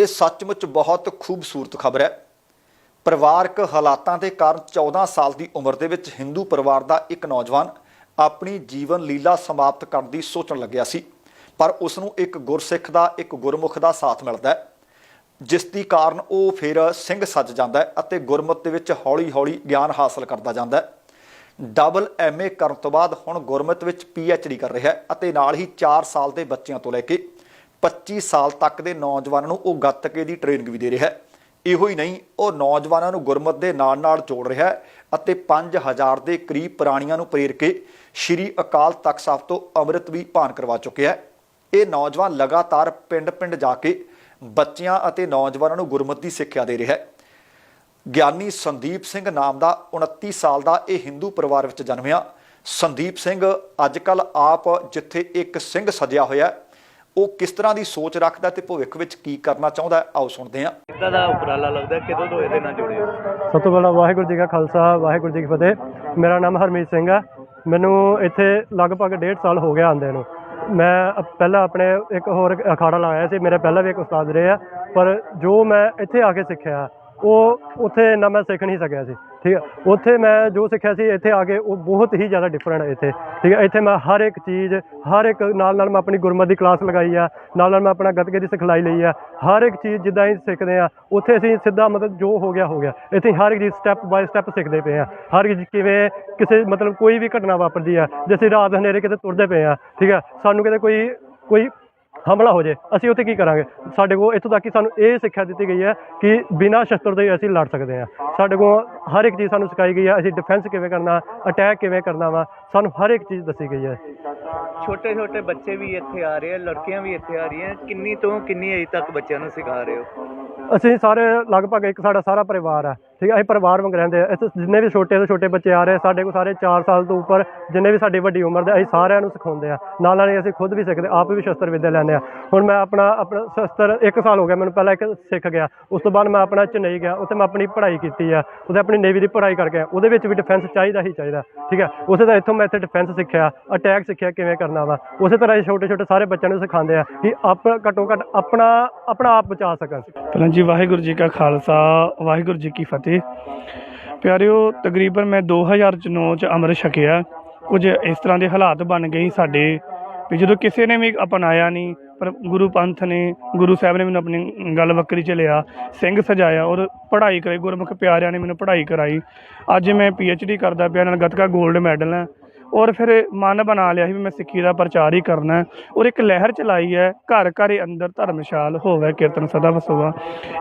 ਇਹ ਸੱਚਮੁੱਚ ਬਹੁਤ ਖੂਬਸੂਰਤ ਖਬਰ ਹੈ। ਪਰਿਵਾਰਕ ਹਾਲਾਤਾਂ ਦੇ ਕਾਰਨ 14 ਸਾਲ ਦੀ ਉਮਰ ਦੇ ਵਿੱਚ ਹਿੰਦੂ ਪਰਿਵਾਰ ਦਾ ਇੱਕ ਨੌਜਵਾਨ ਆਪਣੀ ਜੀਵਨ ਲੀਲਾ ਸਮਾਪਤ ਕਰਨ ਦੀ ਸੋਚਣ ਲੱਗਿਆ ਸੀ। ਪਰ ਉਸ ਨੂੰ ਇੱਕ ਗੁਰਸਿੱਖ ਦਾ, ਇੱਕ ਗੁਰਮੁਖ ਦਾ ਸਾਥ ਮਿਲਦਾ ਹੈ, ਜਿਸ ਦੀ ਕਾਰਨ ਉਹ ਫਿਰ ਸਿੰਘ ਸੱਜ ਜਾਂਦਾ ਹੈ ਅਤੇ ਗੁਰਮਤ ਦੇ ਵਿੱਚ ਹੌਲੀ-ਹੌਲੀ ਗਿਆਨ ਹਾਸਲ ਕਰਦਾ ਜਾਂਦਾ ਹੈ। ਡਬਲ ਐਮਏ ਕਰਨ ਤੋਂ ਬਾਅਦ ਹੁਣ ਗੁਰਮਤਿ ਵਿੱਚ ਪੀਐਚਡੀ ਕਰ ਰਿਹਾ ਹੈ ਅਤੇ ਨਾਲ ਹੀ 4 ਸਾਲ ਦੇ ਬੱਚਿਆਂ ਤੋਂ ਲੈ ਕੇ 25 ਸਾਲ ਤੱਕ ਦੇ ਨੌਜਵਾਨਾਂ ਨੂੰ ਉਹ ਗੱਤਕੇ ਦੀ ਟ੍ਰੇਨਿੰਗ ਵੀ ਦੇ ਰਿਹਾ ਹੈ। ਇਹੋ ਹੀ ਨਹੀਂ, ਉਹ ਨੌਜਵਾਨਾਂ ਨੂੰ ਗੁਰਮਤ ਦੇ ਨਾਲ-ਨਾਲ ਜੋੜ ਰਿਹਾ ਹੈ ਅਤੇ 5000 ਦੇ ਕਰੀਬ ਪ੍ਰਾਣੀਆਂ ਨੂੰ ਪ੍ਰੇਰ ਕੇ ਸ਼੍ਰੀ ਅਕਾਲ ਤਖਤ ਸਾਹਿਬ ਤੋਂ ਅੰਮ੍ਰਿਤ ਵੀ ਪਾਨ ਕਰਵਾ ਚੁੱਕਿਆ ਹੈ। ਇਹ ਨੌਜਵਾਨ ਲਗਾਤਾਰ ਪਿੰਡ-ਪਿੰਡ ਜਾ ਕੇ ਬੱਚਿਆਂ ਅਤੇ ਨੌਜਵਾਨਾਂ ਨੂੰ ਗੁਰਮਤ ਦੀ ਸਿੱਖਿਆ ਦੇ ਰਿਹਾ ਹੈ। ਗਿਆਨੀ ਸੰਦੀਪ ਸਿੰਘ ਨਾਮ ਦਾ 29 ਸਾਲ ਦਾ ਇਹ ਹਿੰਦੂ ਪਰਿਵਾਰ ਵਿੱਚ ਜਨਮਿਆ ਸੰਦੀਪ ਸਿੰਘ ਅੱਜਕੱਲ ਆਪ ਜਿੱਥੇ ਇੱਕ ਸਿੰਘ ਸਜਿਆ ਹੋਇਆ ਉਹ ਕਿਸ ਤਰ੍ਹਾਂ ਦੀ ਸੋਚ ਰੱਖਦਾ ਤੇ ਭਵਿੱਖ ਵਿੱਚ ਕੀ ਕਰਨਾ ਚਾਹੁੰਦਾ ਆਓ ਸੁਣਦੇ ਹਾਂ। ਕਿੱਦਾਂ ਦਾ ਉਪਰਾਲਾ ਲੱਗਦਾ? ਕਦੋਂ ਤੋਂ ਇਹਦੇ ਨਾਲ ਜੁੜੇ ਹੋ? ਸਭ ਤੋਂ ਪਹਿਲਾਂ ਵਾਹਿਗੁਰੂ ਜੀ ਕਾ ਖਾਲਸਾ ਵਾਹਿਗੁਰੂ ਜੀ ਕੀ ਫਤਿਹ। ਮੇਰਾ ਨਾਮ ਹਰਮੀਤ ਸਿੰਘ ਹੈ ਮੈਨੂੰ ਇੱਥੇ ਲਗਭਗ ਡੇਢ ਸਾਲ ਹੋ ਗਿਆ ਆਂਦੇ ਨੂੰ। ਮੈਂ ਪਹਿਲਾਂ ਆਪਣੇ ਇੱਕ ਹੋਰ ਅਖਾੜਾ ਲਾਇਆ ਸੀ। ਮੇਰੇ ਪਹਿਲਾਂ ਵੀ ਇੱਕ ਉਸਤਾਦ ਰਹੇ ਆ। ਪਰ ਜੋ ਮੈਂ ਇੱਥੇ ਆ ਕੇ ਸਿੱਖਿਆ ਉਹ ਉੱਥੇ ਨਾ ਮੈਂ ਸਿੱਖ ਨਹੀਂ ਸਕਿਆ ਸੀ, ਠੀਕ ਹੈ। ਉੱਥੇ ਮੈਂ ਜੋ ਸਿੱਖਿਆ ਸੀ, ਇੱਥੇ ਆ ਕੇ ਉਹ ਬਹੁਤ ਹੀ ਜ਼ਿਆਦਾ ਡਿਫਰੈਂਟ ਹੈ ਇੱਥੇ, ਠੀਕ ਹੈ। ਇੱਥੇ ਮੈਂ ਹਰ ਇੱਕ ਚੀਜ਼, ਹਰ ਇੱਕ ਨਾਲ ਨਾਲ ਮੈਂ ਆਪਣੀ ਗੁਰਮਤ ਦੀ ਕਲਾਸ ਲਗਾਈ ਆ, ਨਾਲ ਨਾਲ ਮੈਂ ਆਪਣਾ ਗੱਤਕੇ ਦੀ ਸਿਖਲਾਈ ਲਈ ਆ। ਹਰ ਇੱਕ ਚੀਜ਼ ਜਿੱਦਾਂ ਹੀ ਸਿੱਖਦੇ ਆ, ਉੱਥੇ ਅਸੀਂ ਸਿੱਧਾ ਮਤਲਬ ਜੋ ਹੋ ਗਿਆ ਹੋ ਗਿਆ। ਇੱਥੇ ਹਰ ਇੱਕ ਚੀਜ਼ ਸਟੈਪ ਬਾਏ ਸਟੈਪ ਸਿੱਖਦੇ ਪਏ ਆ। ਹਰ ਇੱਕ ਚੀਜ਼ ਕਿਵੇਂ ਕਿਸੇ ਮਤਲਬ ਕੋਈ ਵੀ ਘਟਨਾ ਵਾਪਰਦੀ ਆ, ਜੇ ਅਸੀਂ ਰਾਤ ਹਨੇਰੇ ਕਿਤੇ ਤੁਰਦੇ ਪਏ ਆ, ਠੀਕ ਆ ਸਾਨੂੰ ਕਿਤੇ ਕੋਈ ਕੋਈ ਹਮਲਾ ਹੋ ਜੇ ਅਸੀਂ ਉੱਥੇ ਕੀ ਕਰਾਂਗੇ? ਸਾਡੇ ਕੋਲ ਇੱਥੋਂ ਤੱਕ ਕਿ ਸਾਨੂੰ ਇਹ ਸਿੱਖਿਆ ਦਿੱਤੀ ਗਈ ਹੈ ਕਿ ਬਿਨਾਂ ਸ਼ਸਤਰ ਦੇ ਅਸੀਂ ਲੜ ਸਕਦੇ ਹਾਂ। ਸਾਡੇ ਕੋਲ ਹਰ ਇੱਕ ਚੀਜ਼ ਸਾਨੂੰ ਸਿਖਾਈ ਗਈ ਹੈ ਅਸੀਂ ਡਿਫੈਂਸ ਕਿਵੇਂ ਕਰਨਾ ਅਟੈਕ ਕਿਵੇਂ ਕਰਨਾ ਵਾ ਸਾਨੂੰ ਹਰ ਇੱਕ ਚੀਜ਼ ਦੱਸੀ ਗਈ ਹੈ। ਛੋਟੇ ਛੋਟੇ ਬੱਚੇ ਵੀ ਇੱਥੇ ਆ ਰਹੇ ਆ ਲੜਕੀਆਂ ਵੀ ਇੱਥੇ ਆ ਰਹੀਆਂ ਕਿੰਨੀ ਤੋਂ ਕਿੰਨੀ ਏਜ ਤੱਕ ਬੱਚਿਆਂ ਨੂੰ ਸਿਖਾ ਰਹੇ ਹੋ? ਅਸੀਂ ਸਾਰੇ ਲਗਭਗ ਇੱਕ ਸਾਡਾ ਸਾਰਾ ਪਰਿਵਾਰ ਆ। ਠੀਕ ਹੈ ਅਸੀਂ ਪਰਿਵਾਰ ਵਾਂਗ ਰਹਿੰਦੇ ਆ। ਇੱਥੇ ਜਿੰਨੇ ਵੀ ਛੋਟੇ ਤੋਂ ਛੋਟੇ ਬੱਚੇ ਆ ਰਹੇ, ਸਾਡੇ ਕੋਲ ਸਾਰੇ 4 ਸਾਲ ਤੋਂ ਉੱਪਰ ਜਿੰਨੇ ਵੀ ਸਾਡੀ ਵੱਡੀ ਉਮਰ ਦੇ, ਅਸੀਂ ਸਾਰਿਆਂ ਨੂੰ ਸਿਖਾਉਂਦੇ ਆ। ਨਾਲ ਨਾਲ ਹੀ ਅਸੀਂ ਖੁਦ ਵੀ ਸਿੱਖਦੇ, ਆਪ ਵੀ ਸ਼ਸਤਰ ਵਿਦਿਆ ਲੈਂਦੇ ਆ। ਹੁਣ ਮੈਂ ਆਪਣਾ ਆਪਣਾ ਸ਼ਸਤਰ 1 ਸਾਲ ਹੋ ਗਿਆ, ਮੈਨੂੰ ਪਹਿਲਾਂ ਇੱਕ ਸਿੱਖ ਗਿਆ। ਉਸ ਤੋਂ ਬਾਅਦ ਮੈਂ ਆਪਣਾ ਚੇਨਈ ਗਿਆ, ਉੱਥੇ ਮੈਂ ਆਪਣੀ ਪੜ੍ਹਾਈ ਕੀਤੀ ਆ। ਉੱਥੇ ਆਪਣੀ ਨੇਵੀ ਦੀ ਪੜ੍ਹਾਈ ਕਰਕੇ ਉਹਦੇ ਵਿੱਚ ਵੀ ਡਿਫੈਂਸ ਚਾਹੀਦਾ ਹੀ ਚਾਹੀਦਾ, ਠੀਕ ਹੈ ਉਸੇ ਤਰ੍ਹਾਂ ਇੱਥੋਂ ਮੈਂ ਇੱਥੇ ਡਿਫੈਂਸ ਸਿੱਖਿਆ ਅਟੈਕ ਸਿੱਖਿਆ ਕਿਵੇਂ ਕਰਨਾ ਵਾ। ਉਸੇ ਤਰ੍ਹਾਂ ਹੀ ਛੋਟੇ ਛੋਟੇ ਸਾਰੇ ਬੱਚਿਆਂ ਨੂੰ ਸਿਖਾਉਂਦੇ ਆ ਕਿ ਆਪ ਘੱਟੋ ਘੱਟ ਆਪਣਾ ਆਪਣਾ ਆਪ ਬਚਾ ਸਕਣ। ਪਹਿਲਾਂ ਜੀ ਵਾਹਿਗੁਰੂ ਜੀ ਕਾ ਖਾਲਸਾ, ਵਾਹਿਗੁਰੂ ਜੀ ਕੀ ਫਤਿਹ। ਪਿਆਰਿਓ, ਤਕਰੀਬਨ ਮੈਂ 2009 ਚ ਅੰਮ੍ਰਿਤ ਛਕਿਆ। ਕੁਝ ਇਸ ਤਰ੍ਹਾਂ ਦੇ ਹਾਲਾਤ ਬਣ ਗਏ ਸਾਡੇ ਵੀ ਜਦੋਂ ਕਿਸੇ ਨੇ ਵੀ ਅਪਣਾਇਆ ਨਹੀਂ ਪਰ ਗੁਰੂ ਪੰਥ ਨੇ, ਗੁਰੂ ਸਾਹਿਬ ਨੇ ਮੈਨੂੰ ਆਪਣੀ ਗੱਲ ਵੱਕਰੀ ਚ ਲਿਆ, ਸਿੰਘ ਸਜਾਇਆ ਔਰ ਪੜ੍ਹਾਈ ਕਰਾਈ। ਗੁਰਮੁਖ ਪਿਆਰਿਆਂ ਨੇ ਮੈਨੂੰ ਪੜ੍ਹਾਈ ਕਰਾਈ। ਅੱਜ ਮੈਂ ਡੀ ਕਰਦਾ ਪਿਆ, ਨਾਲ ਗੱਤਕਾ 골ਡ ਮੈਡਲ ਹੈ। ਔਰ ਫਿਰ ਮਨ ਬਣਾ ਲਿਆ ਸੀ ਵੀ ਮੈਂ ਸਿੱਖੀ ਦਾ ਪ੍ਰਚਾਰ ਹੀ ਕਰਨਾ ਹੈ। ਔਰ ਇੱਕ ਲਹਿਰ ਚਲਾਈ ਹੈ, ਘਰ ਘਰ ਅੰਦਰ ਧਰਮਸ਼ਾਲ ਹੋਵੇ, ਕੀਰਤਨ ਸਦਾ ਵਸੋਵਾ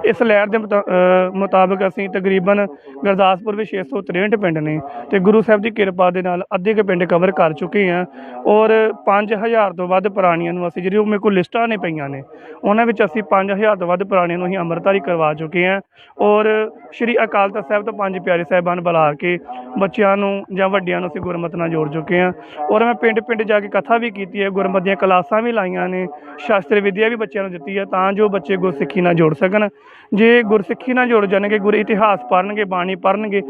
ਇਸ ਲਹਿਰ ਦੇ ਮੁਤਾ- ਅਹ ਮੁਤਾਬਕ ਅਸੀਂ ਤਕਰੀਬਨ ਗੁਰਦਾਸਪੁਰ ਵਿੱਚ 663 ਪਿੰਡ ਨੇ ਤੇ ਗੁਰੂ ਸਾਹਿਬ ਦੀ ਕਿਰਪਾ ਦੇ ਨਾਲ ਅੱਧੇ ਕੁ ਪਿੰਡ ਕਵਰ ਕਰ ਚੁੱਕੇ ਹਾਂ। ਔਰ 5000 ਤੋਂ ਵੱਧ ਪੁਰਾਣੀਆਂ ਨੂੰ ਅਸੀਂ ਜਿਹੜੀ ਉਹ ਮੇਰੇ ਕੋਲ ਲਿਸਟਾਂ ਨੇ ਪਈਆਂ ਨੇ, ਉਹਨਾਂ ਵਿੱਚ ਅਸੀਂ 5000 ਤੋਂ ਵੱਧ ਪੁਰਾਣੀਆਂ ਨੂੰ ਅਸੀਂ ਅੰਮ੍ਰਿਤਧਾਰੀ ਕਰਵਾ ਚੁੱਕੇ ਹਾਂ। ਔਰ ਸ਼੍ਰੀ ਅਕਾਲ ਤਖਤ ਸਾਹਿਬ ਤੋਂ ਪੰਜ ਪਿਆਰੇ ਸਾਹਿਬਾਨ ਬੁਲਾ ਕੇ ਬੱਚਿਆਂ ਨੂੰ ਜਾਂ ਵੱਡਿਆਂ ਨੂੰ ਅਸੀਂ ਗੁਰਮਤਿ ਨਾਲ ਜੋੜ ਚੁੱਕੇ ਹਾਂ। ਔਰ ਮੈਂ ਪਿੰਡ ਪਿੰਡ ਜਾ ਕੇ ਕਥਾ ਵੀ ਕੀਤੀ ਹੈ ਗੁਰਮਤਿ ਦੀਆਂ ਕਲਾਸਾਂ ਵੀ ਲਾਈਆਂ ਨੇ ਸ਼ਾਸਤਰ ਵਿਦਿਆ ਵੀ ਬੱਚਿਆਂ ਨੂੰ ਦਿੱਤੀ ਹੈ ਤਾਂ ਜੋ ਬੱਚੇ ਗੁਰਸਿੱਖੀ ਨਾਲ ਜੋੜ ਸਕਣ। ਜੇ ਗੁਰਸਿੱਖੀ ਨਾਲ ਜੁੜ ਜਾਣਗੇ ਗੁਰ ਇਤਿਹਾਸ ਪੜ੍ਹਨਗੇ ਬਾਣੀ ਪੜ੍ਹਨਗੇ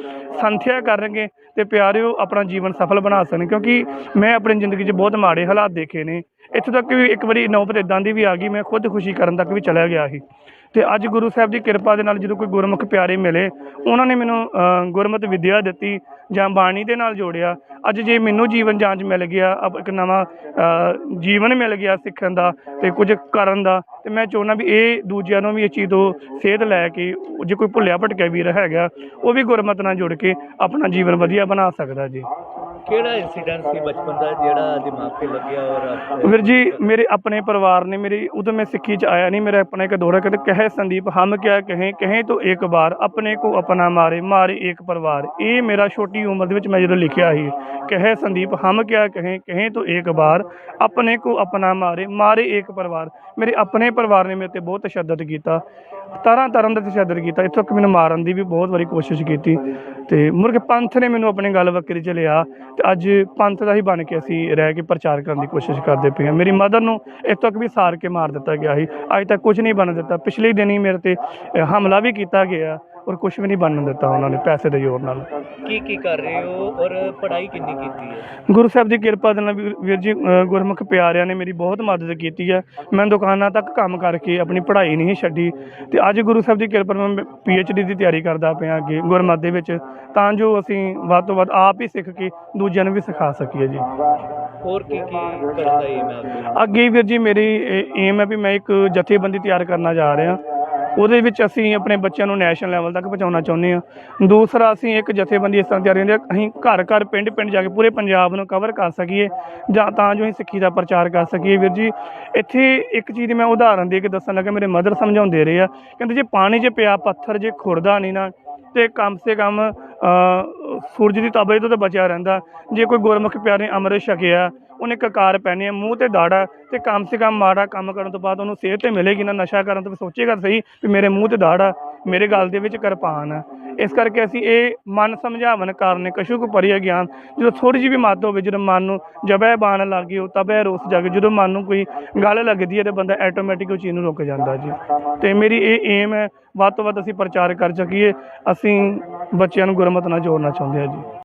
ਸੰਥਿਆ ਕਰਨਗੇ ਤੇ ਪਿਆਰਿਓ ਆਪਣਾ ਜੀਵਨ ਸਫਲ ਬਣਾ ਸਕਣ। ਕਿਉਂਕਿ ਮੈਂ ਆਪਣੀ ਜ਼ਿੰਦਗੀ 'ਚ ਬਹੁਤ ਮਾੜੇ ਹਾਲਾਤ ਦੇਖੇ ਨੇ। ਇੱਥੋਂ ਤੱਕ ਵੀ ਇੱਕ ਵਾਰੀ ਨੌਬਤ ਇਦਾਂ ਦੀ ਵੀ ਆ ਗਈ ਮੈਂ ਖੁਦ ਖੁਸ਼ੀ ਕਰਨ ਤੱਕ ਵੀ ਚਲਾ ਗਿਆ ਸੀ। ਤੇ ਅੱਜ ਗੁਰੂ ਸਾਹਿਬ ਦੀ ਕਿਰਪਾ ਦੇ ਨਾਲ ਜਦੋਂ ਕੋਈ ਗੁਰਮੁਖ ਪਿਆਰੇ ਮਿਲੇ ਉਹਨਾਂ ਨੇ ਮੈਨੂੰ ਅ, ਗੁਰਮਤਿ ਵਿਦਿਆ ਦਿੱਤੀ। ਜਾਂ ਬਾਣੀ ਦੇ ਨਾਲ ਜੋੜਿਆ, ਅੱਜ ਜੇ ਮੈਨੂੰ ਜੀਵਨ ਜਾਂਚ ਮਿਲ ਗਿਆ ਇੱਕ ਨਵਾਂ ਜੀਵਨ ਮਿਲ ਗਿਆ ਸਿੱਖਣ ਦਾ ਤੇ ਕੁਝ ਕਰਨ ਦਾ, ਤੇ ਮੈਂ ਚਾਹੁੰਦਾ ਵੀ ਇਹ ਦੂਜਿਆਂ ਨੂੰ ਵੀ ਇਸ ਚੀਜ਼ ਤੋਂ ਸੇਧ ਲੈ ਕੇ, ਜੇ ਕੋਈ ਭੁੱਲਿਆ ਭਟਕਿਆ ਵੀਰ ਹੈਗਾ, ਉਹ ਵੀ ਗੁਰਮਤ ਨਾਲ ਜੁੜ ਕੇ ਆਪਣਾ ਜੀਵਨ ਵਧੀਆ ਬਣਾ ਸਕਦਾ ਜੀ। ਕਿਹੜਾ ਇਨਸੀਡੈਂਟ ਸੀ ਬਚਪਨ ਦਾ ਜਿਹੜਾ ਦਿਮਾਗ ਤੇ ਲੱਗਿਆ ਔਰ ਵੀਰ ਜੀ, ਮੇਰੇ ਆਪਣੇ ਪਰਿਵਾਰ ਨੇ ਮੇਰੀ, ਉਦੋਂ ਮੈਂ ਸਿੱਖੀ ਚ ਆਇਆ ਨਹੀਂ, ਮੇਰਾ ਆਪਣਾ ਇੱਕ ਦੌਰਾ ਕਦੇ ਕਹੇ ਸੰਦੀਪ, ਹਮ ਕਿਆ ਕਹੇ ਕਹੇ ਤੋਂ ਇੱਕ ਵਾਰ, ਆਪਣੇ ਕੋ ਆਪਣਾ ਮਾਰੇ ਮਾਰੇ ਇੱਕ ਪਰਿਵਾਰ। ਇਹ ਮੇਰਾ ਛੋਟੀ ਉਮਰ ਦੇ ਵਿੱਚ ਮੈਂ ਜਦੋਂ ਲਿਖਿਆ ਸੀ, ਕਹੇ ਸੰਦੀਪ, ਹਮ ਕਿਆ ਕਹੇ ਕਹੇ ਤੋਂ ਇੱਕ ਵਾਰ, ਆਪਣੇ ਕੋ ਆਪਣਾ ਮਾਰੇ ਮਾਰੇ ਇੱਕ ਪਰਿਵਾਰ। ਮੇਰੇ ਆਪਣੇ ਪਰਿਵਾਰ ਨੇ ਮੇਰੇ ਤੇ ਬਹੁਤ ਤਸ਼ੱਦਦ ਕੀਤਾ ਤਰ੍ਹਾਂ ਤਰ੍ਹਾਂ ਦਾ ਤਸ਼ੱਦਦ ਕੀਤਾ। ਇੱਥੋਂ ਕਿ ਮੈਨੂੰ ਮਾਰਨ ਦੀ ਵੀ ਬਹੁਤ ਵਾਰੀ ਕੋਸ਼ਿਸ਼ ਕੀਤੀ। ਤੇ ਮੁਰਗ ਪੰਥ ਨੇ ਮੈਨੂੰ ਆਪਣੀ ਗੱਲ ਵੱਕਰੀ ਚ ਲਿਆ ਤੇ ਅੱਜ ਪੰਥ ਦਾ ਹੀ ਬਣ ਕੇ ਅਸੀਂ ਰਹਿ ਕੇ ਪ੍ਰਚਾਰ ਕਰਨ ਦੀ ਕੋਸ਼ਿਸ਼ ਕਰਦੇ ਪਏ ਹਾਂ। ਮੇਰੀ ਮਦਰ ਨੂੰ ਇੱਥੋਂ ਤੱਕ ਵੀ ਸਾਰ ਕੇ ਮਾਰ ਦਿੱਤਾ ਗਿਆ ਸੀ। ਅੱਜ ਤੱਕ ਕੁਝ ਨਹੀਂ ਬਣ ਦਿੱਤਾ। ਪਿਛਲੇ ਦਿਨ ਹੀ ਮੇਰੇ ਤੇ ਹਮਲਾ ਵੀ ਕੀਤਾ ਗਿਆ। ਔਰ ਕੁਝ ਵੀ ਨਹੀਂ ਬਣਨ ਦਿੱਤਾ ਉਹਨਾਂ ਨੇ ਪੈਸੇ ਦੇ ਜ਼ੋਰ ਨਾਲ। ਕੀ ਕੀ ਕਰ ਰਹੇ ਹੋ ਔਰ ਪੜ੍ਹਾਈ ਕਿੰਨੀ ਕੀਤੀ ਹੈ? ਗੁਰੂ ਸਾਹਿਬ ਦੀ ਕਿਰਪਾ ਦੇ ਨਾਲ ਵੀਰ ਵੀਰ ਜੀ ਅ, ਗੁਰਮੁਖ ਪਿਆਰਿਆਂ ਨੇ ਮੇਰੀ ਬਹੁਤ ਮਦਦ ਕੀਤੀ ਹੈ। ਮੈਂ ਦੁਕਾਨਾਂ ਤੱਕ ਕੰਮ ਕਰਕੇ ਆਪਣੀ ਪੜ੍ਹਾਈ ਨਹੀਂ ਛੱਡੀ ਤੇ ਅੱਜ ਗੁਰੂ ਸਾਹਿਬ ਦੀ ਕਿਰਪਾ ਨਾਲ ਮੈਂ ਡੀ ਦੀ ਤਿਆਰੀ ਕਰਦਾ ਪਿਆ ਅੱਗੇ ਗੁਰਮਤਿ ਦੇ ਵਿੱਚ। ਤਾਂ ਜੋ ਅਸੀਂ ਵੱਧ ਤੋਂ ਵੱਧ ਆਪ ਹੀ ਸਿੱਖ ਕੇ ਦੂਜਿਆਂ ਨੂੰ ਵੀ ਸਿਖਾ ਸਕੀਏ ਜੀ। ਹੋਰ ਕੀ ਕੀ ਕਰਨ ਦਾ ਏਮ ਹੈ ਅੱਗੇ ਵੀਰ ਜੀ ਮੇਰੀ ਏਮ ਹੈ ਵੀ ਮੈਂ ਇੱਕ ਜਥੇਬੰਦੀ ਤਿਆਰ ਕਰਨਾ ਜਾ ਰਿਹਾ। ਉਹਦੇ ਵਿੱਚ ਅਸੀਂ ਆਪਣੇ ਬੱਚਿਆਂ ਨੂੰ ਨੈਸ਼ਨਲ ਲੈਵਲ ਤੱਕ ਪਹੁੰਚਾਉਣਾ ਚਾਹੁੰਦੇ ਹਾਂ। ਦੂਸਰਾ, ਅਸੀਂ ਇੱਕ ਜਥੇਬੰਦੀ ਇਸ ਤਰ੍ਹਾਂ ਤਿਆਰ ਕਰਦੇ ਹਾਂ ਅਸੀਂ ਘਰ ਘਰ ਪਿੰਡ ਪਿੰਡ ਜਾ ਕੇ ਪੂਰੇ ਪੰਜਾਬ ਨੂੰ ਕਵਰ ਕਰ ਸਕੀਏ, ਜਾਂ ਤਾਂ ਜੋ ਅਸੀਂ ਸਿੱਖੀ ਦਾ ਪ੍ਰਚਾਰ ਕਰ ਸਕੀਏ। ਵੀਰ ਜੀ, ਇੱਥੇ ਇੱਕ ਚੀਜ਼ ਮੈਂ ਉਦਾਹਰਨ ਦੇ ਕੇ ਦੱਸਣ ਲੱਗਾ, ਮੇਰੇ ਮਦਰ ਸਮਝਾਉਂਦੇ ਰਹੇ ਆ, ਕਹਿੰਦੇ ਜੇ ਪਾਣੀ 'ਚ ਪਿਆ ਪੱਥਰ, ਜੇ ਖੁਰਦਾ ਨਹੀਂ ਨਾ, ਤੇ ਕਮ ਸੇ ਕਮ ਸੂਰਜ ਦੀ ਤਾਬੇ ਤੋਂ ਤਾਂ ਬਚਿਆ ਰਹਿੰਦਾ। ਜੇ ਕੋਈ ਗੁਰਮੁਖ ਪਿਆਰੇ ਅੰਮ੍ਰਿਤ ਛਕਿਆ ਉਹਨੇ ਕਕਾਰ ਪਹਿਨੇ ਆ, ਮੂੰਹ ਤੇ ਦਾੜਾ ਤੇ ਕਮ ਸੇ ਕਮ ਮਾੜਾ ਕੰਮ ਕਰਨ ਤੋਂ ਬਾਅਦ ਉਹਨੂੰ ਸਿਹਤ ਤੇ ਮਿਲੇਗੀ ਨਾ, ਨਸ਼ਾ ਕਰਨ ਤੋਂ ਸੋਚੇਗਾ ਸਹੀ ਵੀ ਮੇਰੇ ਮੂੰਹ ਤੇ ਦਾੜਾ ਮੇਰੇ ਗਲ ਦੇ ਵਿੱਚ ਕਿਰਪਾਨ ਹੈ ਇਸ ਕਰਕੇ ਅਸੀਂ ਇਹ ਮਨ ਸਮਝਾਵਨ ਕਾਰਨ ਕਸ਼ੂ ਕੁ ਪਰਿਆ ਗਿਆਨ, ਜਦੋਂ ਥੋੜੀ ਜਿਹੀ ਵੀ ਮੱਤ ਹੋਵੇ, ਜਦੋਂ ਮਨ ਨੂੰ ਜਬੈ ਬਾਣ ਲੱਗੇ ਉਹ ਤਬੈ ਰੋਸ ਜਗ ਜਦੋਂ ਮਨ ਨੂੰ ਕੋਈ ਗੱਲ ਲੱਗਦੀ ਹੈ ਤੇ ਬੰਦਾ ਆਟੋਮੈਟਿਕ ਉਹ ਚੀਜ਼ ਨੂੰ ਰੁਕ ਜਾਂਦਾ ਜੀ। ਤੇ ਮੇਰੀ ਇਹ ਏਮ ਹੈ, ਵੱਧ ਤੋਂ ਵੱਧ ਅਸੀਂ ਪ੍ਰਚਾਰ ਕਰ ਸਕੀਏ, ਅਸੀਂ ਬੱਚਿਆਂ ਨੂੰ ਗੁਰਮਤ ਨਾਲ ਜੋੜਨਾ ਚਾਹੁੰਦੇ ਹਾਂ ਜੀ।